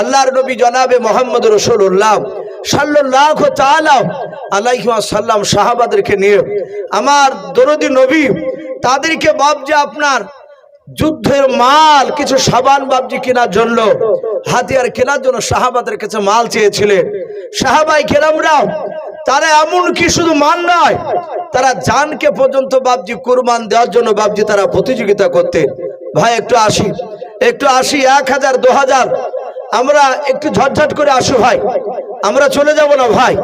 আল্লাহর নবী জনাবে মোহাম্মদ রসুল্লাহ সাল্লাহ তালাহ সাল্লাম সাহাবাদেরকে নিয়ে। আমার দরদি নবী, তাদেরকে বাবজা আপনার যুদ্ধের মাল, কিছু সাবান বাবজি কেনার জন্য, হাতিয়ার কেনার জন্য সাহাবাদের কাছে মাল চেয়েছিলেন। সাহাবাই কেরামরাও তারা এমন কি শুধু মান নয়, তারা জানকে পর্যন্ত বাবজি কুরবান দেওয়ার জন্য বাবজি তারা প্রতিযোগিতা করতেন ভাই, একটু আসি। একটু আসি, এক হাজার, দু হাজার। আমরা একটু ঝটঝট করে আসো ভাই। আমরা চলে যাব না ভাই।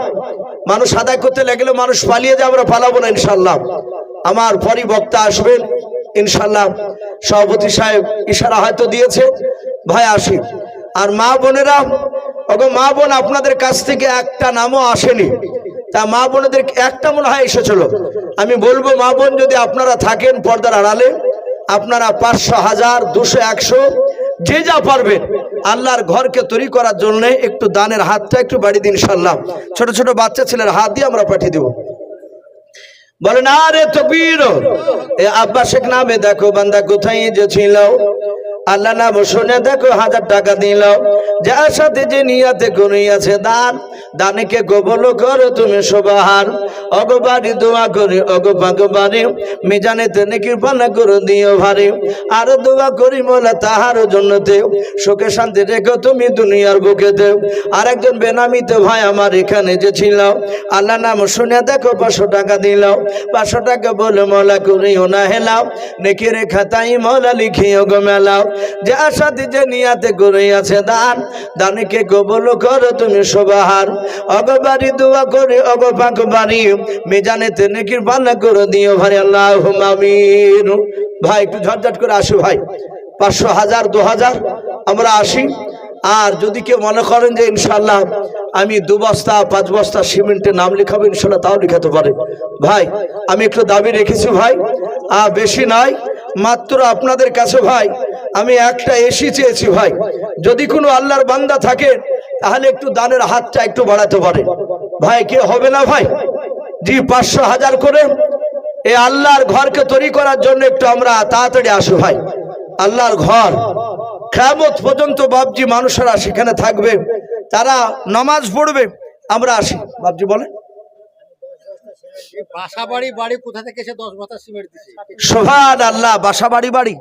মানুষ আদায় করতে লাগলে মানুষ পালিয়ে যায়, আমরা পালাবো না ইনশাল্লাহ আমার পরই বক্তা আসবেন ইনশাল্লাহ সভাপতি সাহেব ইশারা হয়তো দিয়েছে। ভাই, আসি। আর মা বোনেরা, ওগো মা বোন আপনাদের কাছ থেকে একটা নামও আসেনি। তা মা বোনেদের একটা মনে হয় এসেছিল। আমি বলব, মা বোন যদি আপনারা থাকেন পর্দার আড়ালে, আপনারা পাঁচশো, হাজার, দুশো, একশো যে যা পারবে আল্লাহর ঘরকে তৈরি করার জন্য একটু দানের হাতটা একটু বাড়ি দিন ইনশাল্লাহ ছোট ছোট বাচ্চা ছেলের হাত দিয়ে আমরা পাঠিয়ে দেবো। বলে, না রে তকবীর, এ আব্বা শেখ নামে দেখো, বান্দা কোথায় যে ছিল আল্লাহ নাম শুনে দেখো, হাজার টাকা দিল। যার সাথে যে নিয়াতে আছে দান। দানিকে গোবল করো তুমি সবাহার অগবাড়ি দোয়া করি অগবাগবাড়ি মিজানেতে নাকি পানা করে দিও ভারি। আর দোয়া করি মোলা তাহার জন্যতে। সুখে শান্তি রেখো তুমি দুনিয়ার বুকে দেও আর একজন বেনামিতে ভাই আমার এখানে যে ছিল আল্লাহ নাম শুনে দেখো পাঁচশো টাকা দিল পাঁচশো টাকা বলে মলা করিও না হেলাও। নেকি রে খাতাই মলা লিখিও গো মেলাও। যে আশাতে যে নিয়াতে করে আছে দান। দানিকে কবল করো তুমি সবাহার অগবাড়ি দোয়া করে, অগ পাক বাড়ি। মেজানেতে নেকির পাল্লা করে দিও ভাই আল্লাহ আমিন। ভাই, একটু ঝটঝট করে আসো ভাই। পাঁচশো হাজার, দু হাজার, আমরা আসি। আর যদি কেউ মনে করেন যে ইনশাল্লাহ আমি দু বস্তা, পাঁচ বস্তা সিমেন্টের নাম লিখাবো ইনশাল্লাহ তাও লিখাতে পারে। ভাই, আমি একটু দাবি রেখেছি ভাই। আর বেশি নাই, মাত্র আপনাদের কাছে ভাই, আমি একটা এসি চেয়েছি ভাই। যদি কোনো আল্লাহর বান্দা থাকে তাহলে একটু দানের হাতটা একটু বাড়াতে পারে। ভাই কে হবে না ভাই? জি পাঁচশো হাজার করে। এই আল্লাহর ঘরকে তৈরি করার জন্য একটু আমরা তাড়াতাড়ি আসো ভাই। আল্লাহর ঘর। খেমত পর্যন্ত বাবজি মানুষেরা সেখানে থাকবে। তারা নামাজ পড়বে। আমরা আসি। বাবজি বলে এই বাসা বাড়ি বাড়ি কোথা থেকে এসে দশ বস্তা সিমেন্ট সোহান আল্লাহ বাসা বাড়ি।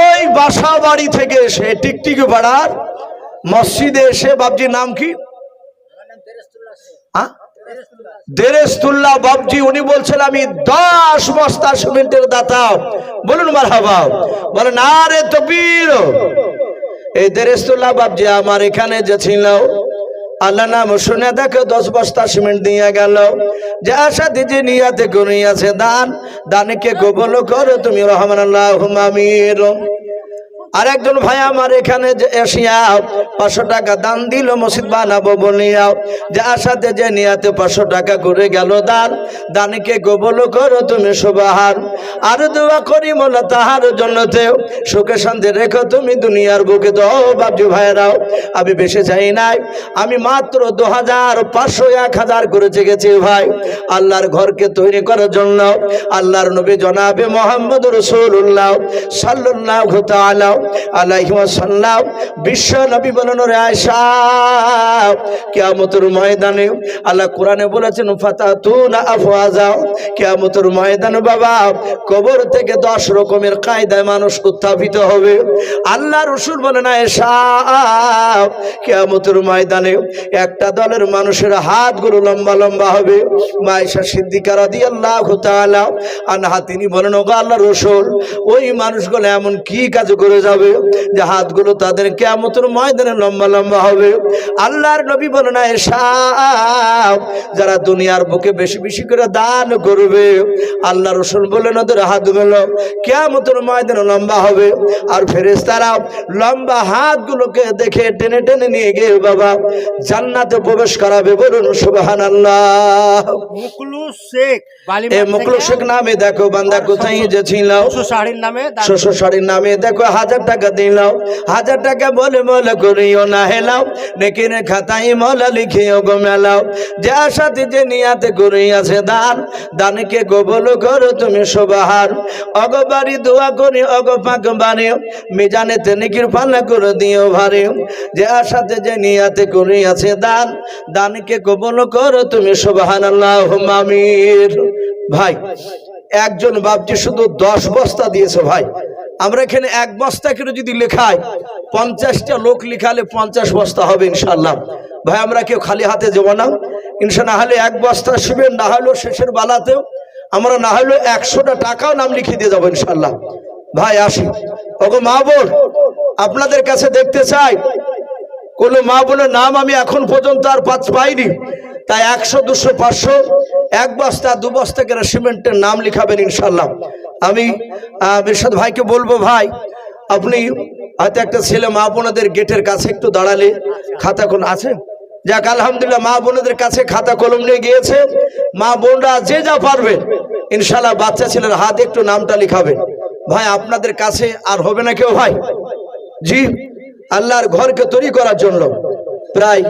ওই বাসা বাড়ি থেকে এসে টিকটিকি পাড়ার মসজিদে এসে বাবজির নাম কি? বাবজি উনি আমি দশ বস্তা সিমেন্টের দাতা। বলুন বলেন, আরে এই বাবজি আমার এখানে যে আল্লাহ নাম শুনে দেখো, দশ বস্তা সিমেন্ট দিয়ে গেল। যে আশা দিজি নিয়াতে করিয়াছে দান, দানকে কবল করো, তুমি রহমান আল্লাহ আর একজন ভাই আমার এখানে যে এসিয়া, পাঁচশো টাকা দান দিল, মসজিদ বানাবো বলিয়া যে আশাতে যে নিয়াতে পাঁচশো টাকা করে গেল দান। দানকে গোবল করো তুমি সুবাহার আর দোয়া করি মোলা তাহার জন্যতে সুখে শান্তি রেখো তুমি দুনিয়ার বুকে। তো বাবজু ভাইরাও আমি বেশি চাই নাই। আমি মাত্র দু হাজার পাঁচশো এক হাজার করে চেয়েছি ভাই। আল্লাহর ঘরকে তৈরি করার জন্য। আল্লাহর নবী জনাবে মোহাম্মদ রসুল্লাহ সাল্লাহ তালাম আলাইসাল্লাম বিশ্ব নবী বলেন আয়সা ময়দানে আল্লাহ কোরআনে বলেছেন ফাতা তু না যাও বাবা, কবর থেকে দশ রকমের কায়দায় মানুষ উত্থাপিত হবে। আল্লাহ রসুল বলে না এসা কেয়ামতের ময়দানে একটা দলের মানুষের হাতগুলো লম্বা লম্বা হবে। মাইশা সিদ্দিকার দিয়ে আল্লাহ আনহা, তিনি বলেন, ওগো আল্লাহ রসুল, ওই মানুষগুলো এমন কি কাজ করে যাবে যে হাতগুলো তাদের কেমতের ময়দানে লম্বা লম্বা হবে। আল্লাহর নবী বলে না এসা যারা দুনিয়ার বুকে বেশি বেশি করে দান করবে আল্লাহ রসুল বলেন ওদের হাতগুলো কেমতের ময়দানে লম্বা হবে। আর ফেরেস তারা লম্বা হাতগুলোকে দেখে টেনে টেনে নিয়ে গিয়ে বাবা জান্নাতে প্রবেশ করাবে বলুন সুবাহান আল্লাহ মুকলো শেখ নামে দেখো বান্দা কোথায় যে ছিল শাড়ির নামে দান শ্বশুর শাড়ির নামে দেখো হাজার টাকা দিলাও হাজার টাকা বলে বলে করিও না হেলাও নেকির খাতাই মলা লিখিও গো মেলাও। যে আশাতে যে নিয়াতে করিয়াছে দান। দানকে কবল করো তুমি সবাহার অগবারি দোয়া করি, অগ পাক মিজানে তেনিকির পানা করে দিও ভারে। যে আশাতে যে নিয়াতে করিয়াছে দান। দানকে কবল করো তুমি সবাহান। আল্লাহ মামির ভাই, একজন বাপজি শুধু দশ বস্তা দিয়েছে ভাই। আমরা এখানে এক বস্তা করে যদি লেখাই, পঞ্চাশটা লোক লিখালে পঞ্চাশ বস্তা হবে ইনশাল্লাহ ভাই, আমরা কেউ খালি হাতে যাব না। ইনশা না হলে এক বস্তা শিবের না হলেও শেষের বালাতেও আমরা না হলেও একশোটা টাকাও নাম লিখিয়ে দিয়ে যাব ইনশাল্লাহ ভাই, আসি। ওগো মা বোন, আপনাদের কাছে দেখতে চাই। কোনো মা বোনের নাম আমি এখন পর্যন্ত আর পাঁচ পাইনি। তাই একশো, দুশো, পাঁচশো, এক বস্তা, দু বস্তা করে সিমেন্টের নাম লিখাবেন ইনশাল্লাহ আমি আহ, ভাইকে বলব ভাই আপনি হয়তো একটা ছেলে মা বোনদের গেটের কাছে একটু দাঁড়ালে খাতা কোন আছে? যাক আলহামদুলিল্লাহ মা বোনদের কাছে খাতা কলম নিয়ে গিয়েছে। মা বোনরা যে যা পারবে ইনশাল্লাহ বাচ্চা ছেলের হাতে একটু নামটা লিখাবেন ভাই আপনাদের কাছে আর হবে না কেউ ভাই? জি আল্লাহর ঘরকে তৈরি করার জন্য প্রায়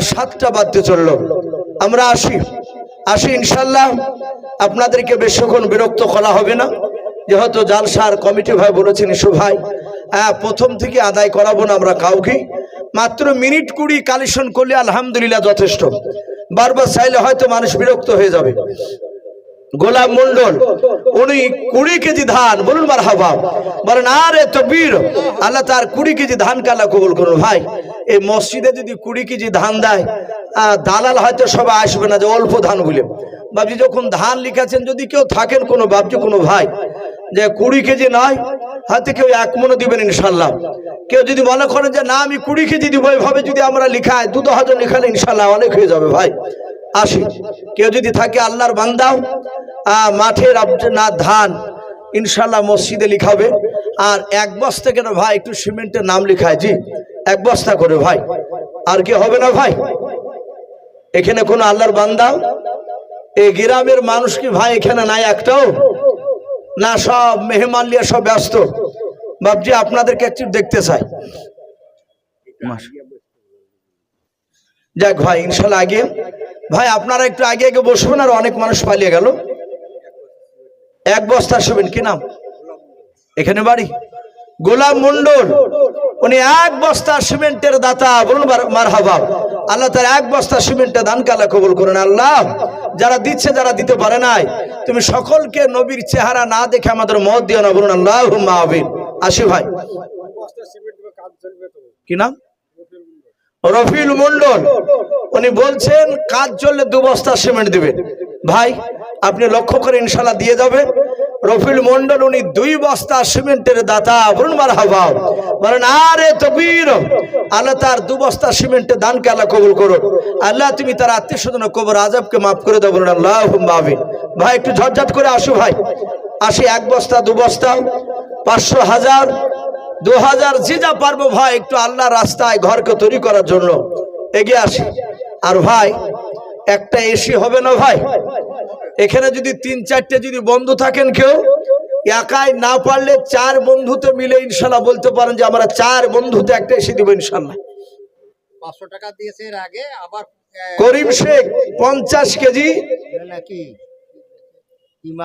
সাতটা বাদ্যে চলল। আমরা আসি। আসি ইনশাল্লাহ। আপনাদেরকে বেশিক্ষণ বিরক্ত করা হবে না। যেহেতু জালসার কমিটি ভাই বলেছেন, ইসু ভাই হ্যাঁ প্রথম থেকে আদায় করাবো না আমরা কাউকে। মাত্র মিনিট কুড়ি কালেকশন করলে আলহামদুলিল্লাহ যথেষ্ট। বারবার চাইলে হয়তো মানুষ বিরক্ত হয়ে যাবে। গোলাম মন্ডল উনি কুড়ি কেজি ধান, বলুন বার হাবা বলেন, আরে তো বীর আল্লাহ তার কুড়ি কেজি ধান কালা কবুল করুন ভাই। এই মসজিদে যদি কুড়ি কেজি ধান দেয় দালাল হয়তো সবাই আসবে না যে অল্প ধান বলে বাবজি, যখন ধান লিখাছেন, যদি কেউ থাকেন কোনো বাবজি কোনো ভাই, যে কুড়ি কেজি নয়, হয়তো কেউ এক মনে দিবেন ইনশাল্লাহ। কেউ যদি মনে করেন যে, না, আমি কুড়ি কেজি দিব। এইভাবে যদি আমরা লিখাই দু হাজার লিখালে ইনশাল্লাহ অনেক হয়ে যাবে ভাই। আসি। কেউ যদি থাকে আল্লাহর বান্দাও মাঠের না ধান ইনশাল্লাহ মসজিদে লিখাবে আর এক বস্তা কেন ভাই একটু সিমেন্টের নাম লিখায় জি। এক বস্তা করে ভাই। আর কি হবে না ভাই? এখানে কোনো আল্লাহর বান্দা এই গ্রামের মানুষ কি ভাই এখানে নাই একটাও? না সব মেহমান লিয়ে সব ব্যস্ত। বাবজি আপনাদেরকে একটু দেখতে চাই। যাক ভাই ইনশাল্লাহ আগে ভাই আপনারা একটু আগে আগে বসবেন আর অনেক মানুষ পালিয়ে গেল। এক বস্তা শুবেন কি নাম? এখানে বাড়ি? গোলাম মন্ডল উনি এক বস্তা সিমেন্টের দাতা বলুন মার হাবাব আল্লাহ তার এক বস্তা সিমেন্টের দান কালা কবুল করেন। আল্লাহ যারা দিচ্ছে যারা দিতে পারে নাই। তুমি সকলকে নবীর চেহারা না দেখে আমাদের মত দিও না বলুন আল্লাহ মাহবিন আসি ভাই। কি নাম? রফিল মন্ডল উনি বলছেন, কাজ চললে দু বস্তা সিমেন্ট দিবেন। ভাই, আপনি লক্ষ্য করে ইনশাল্লাহ দিয়ে যাবে রফিল মন্ডল উনি দুই বস্তা সিমেন্টের দাতা বলুন মার হাবা বলেন, আরে তবির আল্লাহ তার দু বস্তা সিমেন্টের দানকে আল্লাহ কবুল করো আল্লাহ, তুমি তার আত্মীয় স্বজন কবর আজবকে মাফ করে দেবো আল্লাহ মাহবিন ভাই, একটু ঝটঝট করে আসো, ভাই। আসি এক বস্তা, দু বস্তা, পাঁচশো হাজার দু হাজার যে যা পারব ভাই একটু আল্লাহ রাস্তায় ঘরকে তৈরি করার জন্য। এগিয়ে আসি। আর ভাই একটা এসি হবে না ভাই? এখানে যদি তিন চারটে যদি বন্ধু থাকেন কেউ একাই না পারলে চার বন্ধুতে মিলে ইনশাল্লাহ বলতে পারেন যে আমরা চার বন্ধুতে একটা এসে দিব ইনশাল্লাহ। পাঁচশো টাকা দিয়েছে এর আগে আবার করিম শেখ পঞ্চাশ কেজি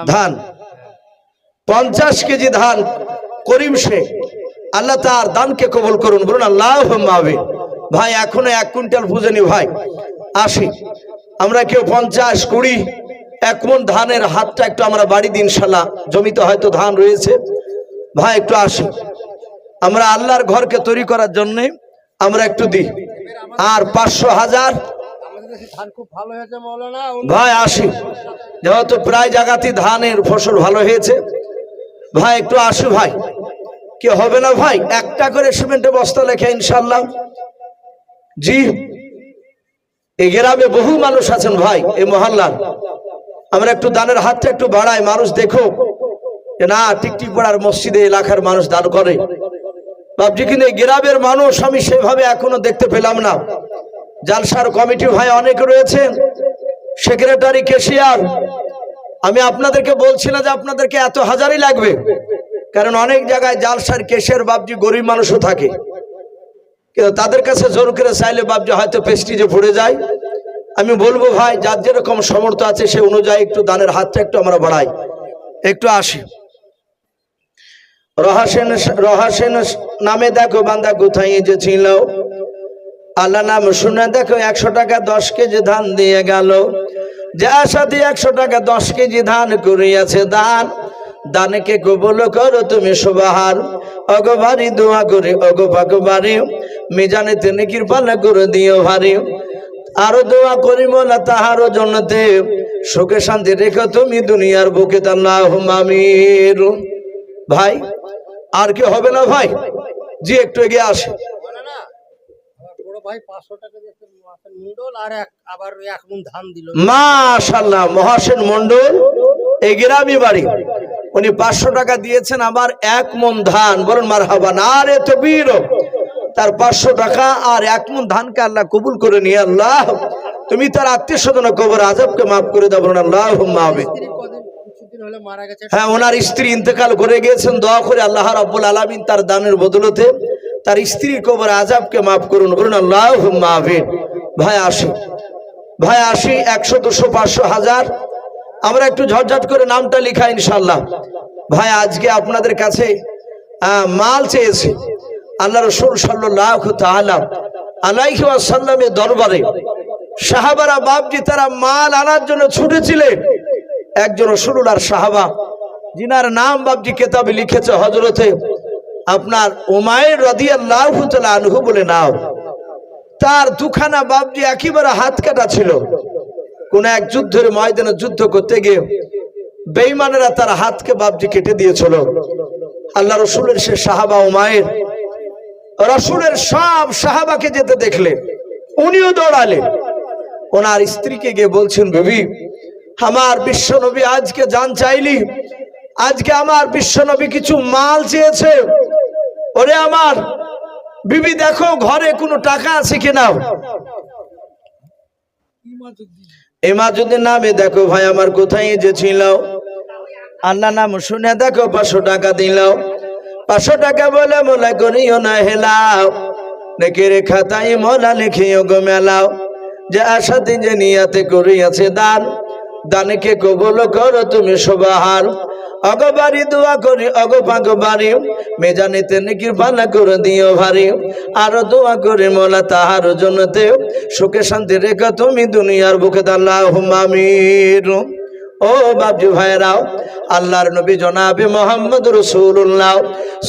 ধান। পঞ্চাশ কেজি ধান। করিম শেখ আল্লাহ তার দানকে কবল করুন, বলুন আল্লাহ মাহবিন ভাই, এখনও এক কুইন্টাল পুজেনি ভাই। আসি আমরা কেউ পঞ্চাশ, কুড়ি, এক মন ধানের হাতটা একটু আমরা বাড়ি দিন ইনশাল্লাহ। জমিতে হয়তো ধান রয়েছে। ভাই, একটু আসি। আমরা আল্লাহর ঘরকে তৈরি করার জন্যে আমরা একটু দিই। আর পাঁচশো হাজার। ভাই, আসি। যেহেতু প্রায় জায়গাতে ধানের ফসল ভালো হয়েছে। ভাই, একটু আসু ভাই। কি হবে না ভাই? একটা করে সিমেন্টে বস্তা লেখে ইনশাল্লাহ জি, এই গ্রামে বহু মানুষ আছেন ভাই, এই মহল্লার। আমরা একটু দানের হাতটা একটু বাড়াই, মানুষ দেখো। না, টিকটিক পাড়ার মসজিদে এলাকার মানুষ দান করে। ভাবছি কিন্তু এই গ্রামের মানুষ আমি সেভাবে এখনও দেখতে পেলাম না। জালসার কমিটি ভাই অনেক রয়েছেন সেক্রেটারি, কেশিয়ার। আমি আপনাদেরকে বলছি না যে আপনাদেরকে এত হাজারই লাগবে। কারণ অনেক জায়গায় জালসার কেশের বাবজি গরিব মানুষও থাকে। কিন্তু তাদের কাছে জোর করে চাইলে বাবজি হয়তো পেস্টিজে পড়ে যায়। আমি বলব ভাই, যার যেরকম সমর্থ আছে, সে অনুযায়ী একটু দানের হাতটা একটু আমরা বাড়াই। একটু আসি। রহাসেন রহাসেন নামে দেখো, বান্দা কোথায় যে ছিল? আল্লাহ নাম শুনে দেখো, একশো টাকা দশ কেজি ধান দিয়ে গেল। যে সাথে একশো টাকা দশ কেজি ধান করিয়াছে দান। দানকে কবল করো তুমি সুবাহার অগবারি দোয়া করে অগবাগবারি মিজানে তিনি কৃপালা করে দিও ভারি। আরও দোয়া করি মোলা তাহারও জন্যতে সুখে শান্তি রেখো তুমি দুনিয়ার বুকে তাল্লাহ মামির ভাই আর কি হবে না ভাই? জি একটু এগিয়ে আসে। না বড় মাশাল্লাহ মহাসেন মন্ডল এই গ্রামই বাড়ি। উনি পাঁচশো টাকা দিয়েছেন আমার এক মন ধান। বলুন মার হাবান আর এত বীর তার পাঁচশো টাকা আর এক মন ধানকে আল্লাহ কবুল করে নিয়ে আল্লাহ তুমি তার আত্মীয় স্বজন কবর আজবকে মাফ করে দেবো আল্লাহ মাহবে হ্যাঁ ওনার স্ত্রী ইন্তেকাল করে গিয়েছেন দোয়া করে আল্লাহ রাব্বুল আলামিন তার দানের বদলতে তার স্ত্রীর কবর আজাবকে মাফ করুন বলুন আল্লাহ মাহবিন ভাই আসি। ভাই আসি একশো দুশো পাঁচশো হাজার। আমরা একটু ঝটঝট করে নামটা লিখা ইনশাল্লাহ ভাই, আজকে আপনাদের কাছে মাল চেয়েছি। আল্লাহ রসুল সাল্লাহ ওয়াসাল্লামের দরবারে সাহাবারা বাপজি তারা মাল আনার জন্য ছুটেছিলেন। একজন রসুল্লাহর সাহাবা, যিনার নাম বাপজি কেতাবে লিখেছে হজরতে আপনার উমায়ের রদিয়াল্লাহ আনহু বলে নাও। তার দুখানা বাপজি একেবারে হাত কাটা ছিল। কোন এক যুদ্ধের ময়দানে যুদ্ধ করতে গিয়ে বেইমানেরা তার হাতকে বাপজি কেটে দিয়েছিল। আল্লাহ রসুলের সে সাহাবা ও মায়ের রসুলের সব সাহাবাকে যেতে দেখলে, উনিও দৌড়ালেন ওনার স্ত্রীকে গিয়ে বলছেন, বেবি, আমার বিশ্বনবী আজকে জান চাইলি? আজকে আমার বিশ্বনবী কিছু মাল চেয়েছে? ওরে আমার, বিবি দেখো ঘরে কোনো টাকা আছে কিনা? এমাজুদ্দিন নামে দেখো ভাই, আমার কোথায় যে ছিল আল্লাহ নাম শুনে দেখো, পাঁচশো টাকা দিল পাঁচশো টাকা বলে মোলা করিও না, হেলাও। নেকে রে খাতাই মোলা লিখিও গো মেলাও। যে আশাতে যে নিয়াতে করিয়াছে দান। দানকে কবল করো তুমি সবাহার অগবারি দোয়া করি অগপাগ বাড়ি। মেজানিতে নিকির পালা করে দিও ভারি। আরও দোয়া করি মোলা তাহার জন্যতে। সুখে শান্তি রেখা তুমি দুনিয়ার বুকে দাল্লাহ মামির ও বাবজি ভাইরাও আল্লাহর নবী জনাবে মোহাম্মদ রসুল্লাহ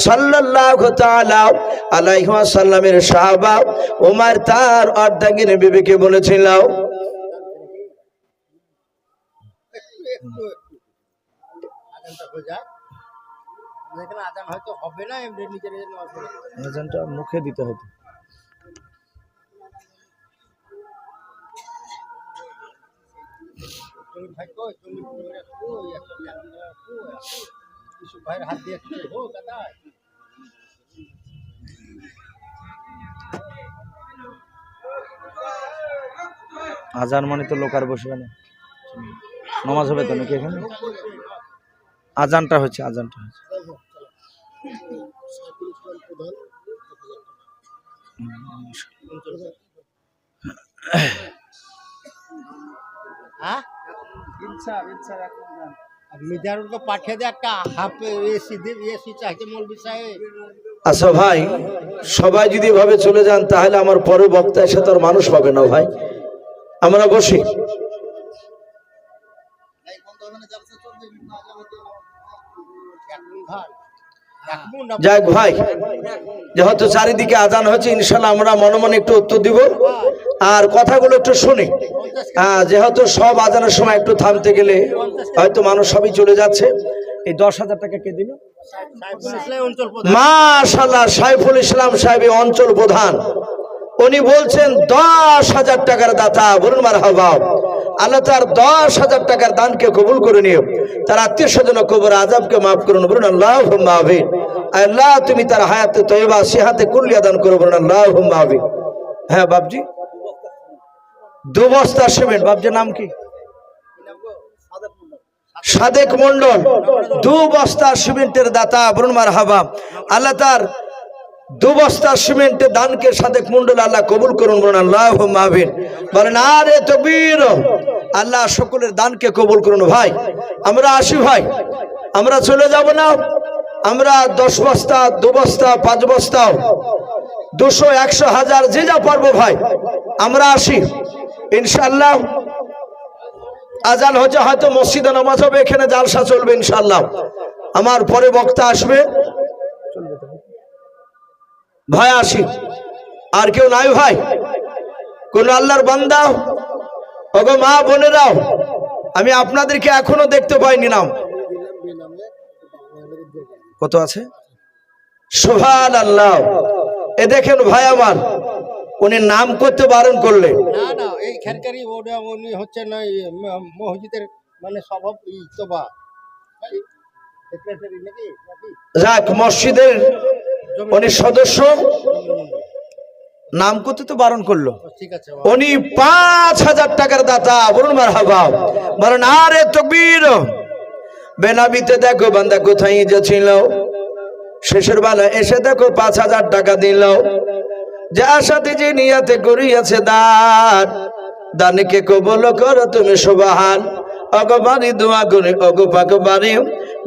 সাল্লাহ তালাও আলাইহি সাল্লামের সাহাবা উমার তার অর্ধাঙ্গিনী বিবিকে বলেছিল আজান মুখে দিতে হতো। আজান মানে তো লোক আর বসবে না। নমাজ হবে তো নাকি এখানে? আজানটা হচ্ছে আজানটা হচ্ছে হ্যাঁ? মিজারুলকে পাঠিয়ে দে একটা হাফ এসি দিয়ে এসি চাইছে মৌলবি সাহেব। আচ্ছা ভাই সবাই যদি এভাবে চলে যান তাহলে আমার পরে বক্তা এসে তো আর মানুষ পাবে না ভাই। আমরা বসি। এখন ভাই, যেহেতু চারিদিকে আজান হচ্ছে ইনশাল্লাহ আমরা মনে মনে একটু উত্তর দিব। আর কথাগুলো একটু শুনি। হ্যাঁ যেহেতু সব আজানের সময় একটু থামতে গেলে হয়তো মানুষ সবই চলে যাচ্ছে। এই দশ হাজার টাকা কে দিল? মাশাল্লাহ সাইফুল ইসলাম সাহেব অঞ্চল প্রধান। উনি বলছেন, দশ হাজার টাকার দাতা, বলুন মার হাবাব আল্লাহ তার দশ হাজার টাকার দানকে কবুল করে নিও। তার আত্মীয় স্বজন কবর আজাবকে মাফ করুন বলুন আল্লাহ আল্লাহ, তুমি তার হায়াতে তৈবা সিহাতে কুল্লিয়া দান করো। বলুন আল্লাহ হ্যাঁ বাবজি দু বস্তা সিমেন্ট বাবজির নাম কি? সাদেক মন্ডল দু বস্তা সিমেন্টের দাতা ব্রহ্মার হাবা আল্লাহ তার দু বস্তা সিমেন্টের দানকে সাথে মন্ডল আল্লাহ কবুল করুন বলুন আল্লাহ মাহবিন বলেন, আরে তকবীর, আল্লাহ সকলের দানকে কবুল করুন ভাই। আমরা আসি ভাই, আমরা চলে যাব না। আমরা দশ বস্তা, দু বস্তা, পাঁচ বস্তা, দুশো, একশো হাজার যে যা পারব ভাই, আমরা আসি। ইনশাল্লাহ আজান হচ্ছে হয়তো মসজিদে নামাজ হবে, এখানে জালসা চলবে ইনশাল্লাহ আমার পরে বক্তা আসবে। ভাই আসি। আর কেউ নাই ভাই। কোন আল্লাহর বান্দা? ওগো মা বোনেরাও আমি আপনাদেরকে এখনও দেখতে পাইনি নাম। কত আছে? সোহান আল্লাহ এ দেখেন ভাই আমার উনি নাম করতে বারণ করলে না না এই খেরকারি ওটা উনি হচ্ছে না মসজিদের মানে নাকি? যাক মসজিদের উনি সদস্য। নাম করতে তো বারণ করল। উনি পাঁচ হাজার টাকার দাতা বলুন মার বলেন আরে তকবীর বেনাবিতে দেখো বান্দা কোথায় যে ছিল শেষের বেলা এসে দেখো পাঁচ হাজার টাকা দিল। যে আশাতে যে নিয়াতে করিয়াছে দান। দানকে কবল করো তুমি সুবাহান। অগবারি দোয়া করে অগপাক বাড়ি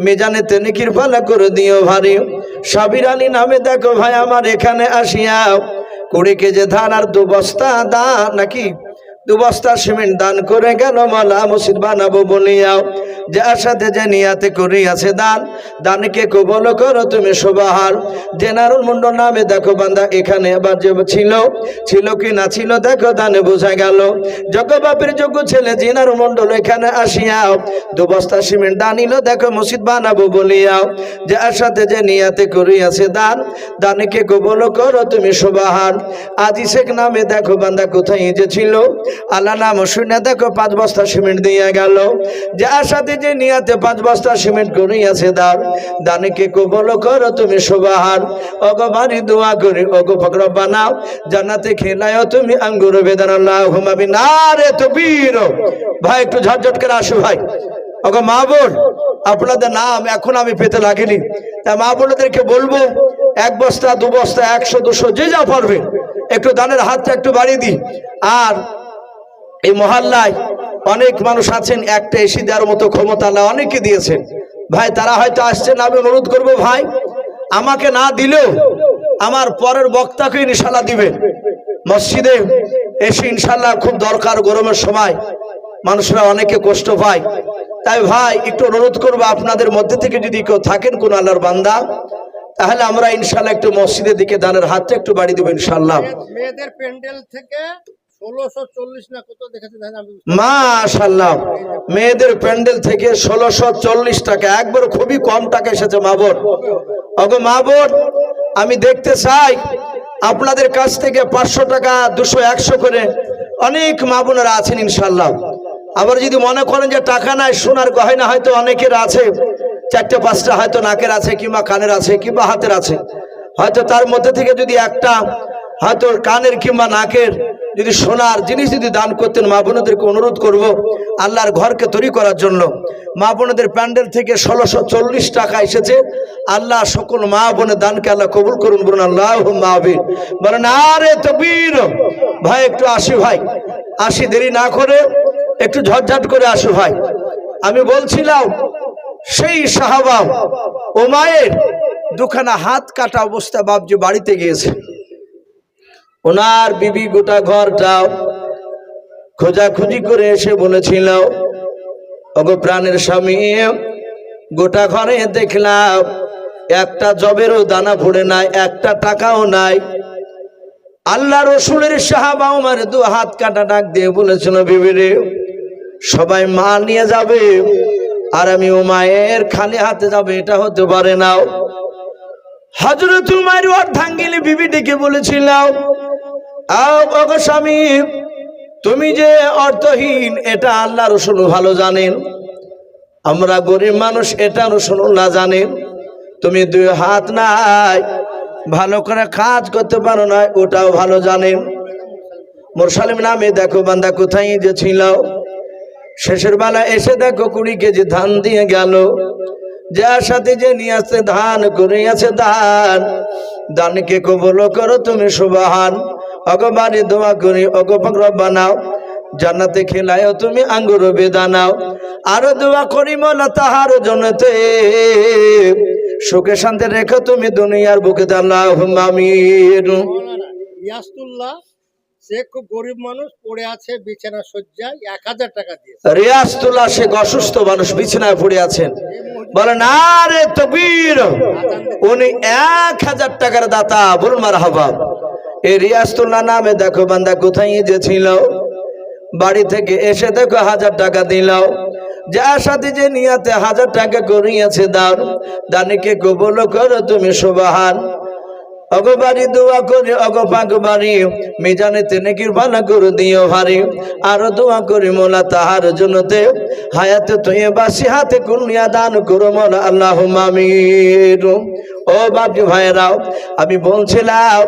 মেজানে তেনে কৃপালা করে দিও ভারি। সাবির আলী নামে দেখো ভাই আমার এখানে আসিয়া। কুড়ি কেজি ধান আর দু বস্তা দা নাকি দু বস্তা সিমেন্ট দান করে গেল, মালা মসজিদ বানাবো বলিয়াও। যে আশাতে যে নিয়াতে করিয়াছে দান, দানকে কবল করো তুমি সুবাহার জেনারুল মন্ডল নামে দেখো বান্দা, এখানে এবার যে ছিল ছিল কি না ছিল দেখো দানে বোঝা গেল। যজ্ঞ বাপের যোগ্য ছেলে জেনারুল মন্ডল এখানে আসিয়াও, দু বস্তা সিমেন্ট দানিল দেখো মসজিদ বানাবো বলিয়াও। যে আশাতে যে নিয়াতে করিয়াছে দান, দানকে কবল করো তুমি সুবাহার আজি শেখ নামে দেখো বান্দা কোথায় যে ছিল আল্লাহ নাম শুনে দেখো, পাঁচ বস্তা সিমেন্ট দিয়ে গেল। যে আশাতে যে নিয়াতে পাঁচ বস্তা সিমেন্ট করিয়াছে দান দানিকে কবল করো তুমি সুবাহার অগবারি দোয়া করি অগ ফকর বানাও। জান্নাতে খেলায় তুমি আঙ্গুর বেদান আল্লাহ ঘুমাবি না রে তো বীর ভাই, একটু ঝটঝট করে আসো ভাই। ওগো মা বোন, আপনাদের নাম এখন আমি পেতে লাগিনি। তা মা বোনদেরকে বলব, এক বস্তা, দু বস্তা, একশো, দুশো, যে যা পারবে। একটু দানের হাতটা একটু বাড়িয়ে দিই। আর এই মহল্লায় অনেক মানুষ আছেন, একটা এসি দেওয়ার মতো ক্ষমতা আল্লাহ অনেকে দিয়েছেন। ভাই, তারা হয়তো আসছেন, আমি অনুরোধ করব ভাই, আমাকে না দিলেও আমার পরের বক্তাকে ইনশাল্লাহ দিবেন। মসজিদে এসে ইনশাল্লাহ খুব দরকার, গরমের সময় মানুষরা অনেকে কষ্ট পায়। তাই ভাই, একটু অনুরোধ করব, আপনাদের মধ্যে থেকে যদি কেউ থাকেন কোন আল্লাহর বান্দা, তাহলে আমরা ইনশাল্লাহ একটু মসজিদের দিকে দানের হাতটা একটু বাড়ি দেবো ইনশাল্লাহ। মেয়েদের প্যান্ডেল থেকে মেয়েদের প্যান্ডেল থেকে ষোলোশো চল্লিশ টাকা। একবার খুবই কম টাকা এসেছে মা বোন। অগো মা বোন, আমি দেখতে চাই আপনাদের কাছ থেকে পাঁচশো টাকা, দুশো, একশো করে অনেক মা বোনেরা আছেন ইনশাল্লাহ আবার যদি মনে করেন যে টাকা নাই, সোনার গয়না হয়তো অনেকের আছে, চারটে, পাঁচটা হয়তো নাকের আছে, কিংবা কানের আছে, কিংবা হাতের আছে। হয়তো তার মধ্যে থেকে যদি একটা, হয়তো কানের কিংবা নাকের যদি সোনার জিনিস যদি দান করতেন, মা বোনদেরকে অনুরোধ করব আল্লাহর ঘরকে তৈরি করার জন্য। মা বোনদের প্যান্ডেল থেকে ষোলোশো চল্লিশ টাকা এসেছে। আল্লাহ সকল মা বোনের দানকে আল্লাহ কবুল করুন, বলুন আল্লাহ মাহবির বলেন, আরে তবির ভাই, একটু আসি ভাই, আসি, দেরি না করে একটু ঝটঝট করে আসো ভাই। আমি বলছিলাম, সেই সাহাবা ও মায়ের দুখানা হাত কাটা অবস্থা বাবজি বাড়িতে গিয়েছে। ওনার বিবি গোটা ঘরটাও খোঁজাখুঁজি করে এসে বলেছিল, ওগো প্রাণের স্বামী, গোটা ঘরে দেখলাম একটা জবেরও দানা পড়ে নাই, একটা টাকাও নাই। আল্লাহ রসুলের সাহাবা আমার দু হাত কাটা ডাক দিয়ে বলেছিল বিবিরে সবাই মা নিয়ে যাবে, আর আমি ও মায়ের খালি হাতে যাবে, এটা হতে পারে না। হজরত উমার অর্ধাঙ্গিনী বিবি ডেকে বলেছিলাম তুমি যে অর্থহীন, এটা আল্লাহ রসুল ভালো জানেন। আমরা গরিব মানুষ, এটা রসুল্লাহ জানেন। তুমি দুই হাত নাই, ভালো করে কাজ করতে পারো না ওটাও ভালো জানেন। মোরসালিম নামে দেখো, বান্দা কোথায় যে ছিল শেষের বেলা এসে দেখো কুড়ি কেজি ধান দিয়ে গেল। যার সাথে যে নিয়ে আসছে ধান করিয়াছে দান, দানকে কবল করো তুমি সুবাহান। অগবারে দোয়া করি অগপগ্র বানাও জান্নাতে খেলায় তুমি আঙ্গুর বেদানাও আরও দোয়া করি মোলা তাহার জনতে সুখে শান্তি রেখো তুমি দুনিয়ার বুকে দাল্লাহ মৌলানা ইয়াসতুল্লাহ সে খুব গরিব মানুষ, পড়ে আছে, বিছানা শয্যায়, এক হাজার টাকা দিয়েছে। রিয়াজতুল্লাহ শেখ অসুস্থ মানুষ বিছানায় পড়ে আছেন। বলেন আরে তকবীর, উনি এক হাজার টাকার দাতা, বলুন মার হাবা এই রিয়াজতুল্লাহ নামে দেখো বান্দা কোথায় যে ছিল বাড়ি থেকে এসে দেখো হাজার টাকা দিল। যার সাথে যে নিয়াতে হাজার টাকা করিয়াছে দান। দানিকে কবল করো তুমি, সুবাহান। অগবারি দোয়া করে অগপাক বাড়ি। মিজানে তেনে কৃপানা করে দিও ভারি। আরও দোয়া করি মোলা তাহার জন্যতে হায়াতে তুই বাসি হাতে কুনিয়া দান করো মোলা আল্লাহ মামির ও বাবজি ভাইরাও আমি বলছিলাম,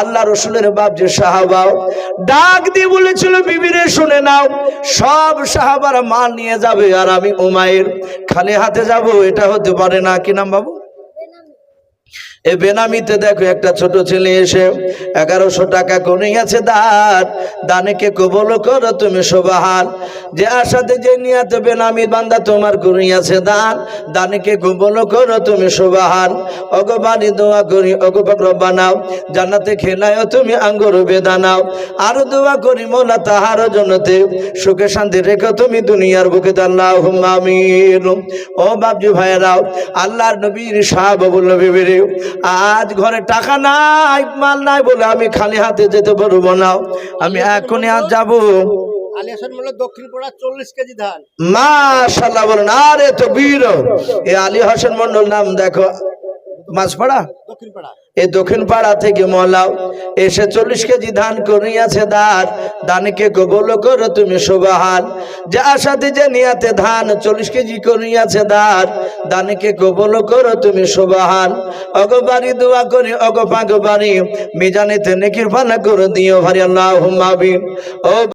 আল্লাহ রসুলের বাবজি সাহাবাও, ডাক দিয়ে বলেছিল, বিবিরে শুনে নাও, সব সাহাবারা মাল নিয়ে যাবে আর আমি উমায়ের খালি হাতে যাব, এটা হতে পারে না। কি নাম বাবু? এ বেনামিতে দেখো একটা ছোট ছেলে এসে এগারোশো টাকা করিয়াছে দান। দানেকে কবল করো তুমি সোবাহান। যে আশাতে, যে নিয়াতে বেনামি বান্দা তোমার করিয়াছে দান। দানেকে কবল করো তুমি সোবাহান। অগবানি দোয়া করি অগবক্র বানাও জানাতে খেলায় তুমি আঙ্গুর বেদানাও আরও দোয়া করি মোলা তাহার জন্যতে, সুখে শান্তি রেখো তুমি দুনিয়ার বুকে আল্লাহ আমিন। ও বাবজি ভাইয়েরাও আল্লাহর নবীর সাহাব বলল বিবিরে আজ ঘরে টাকা নাই মাল নাই বলে আমি খালি হাতে যেতে পারব না। আমি এখনই আজ যাব। আলিয়াসন হাসান দক্ষিণ পাড়া চল্লিশ কেজি ধান। মাশাল্লাহ বলেন আরে তো বীর এ আলী হাসান মন্ডল নাম দেখো মাছ পাড়া? এই দক্ষিণ পাড়া থেকে মলাও। এসে চল্লিশ কেজি ধান করিয়াছে দান দানকে কবল করো তুমি সুবাহান। যে আশাতে যে নিয়াতে ধান চল্লিশ কেজি করিয়াছে দান দানকে কবল করো তুমি সুবাহান। অগবারি দোয়া করি, অগ পাগ বাড়ি। মিজানিতে নেকির ফানা করে দিও ভারি আল্লাহ ও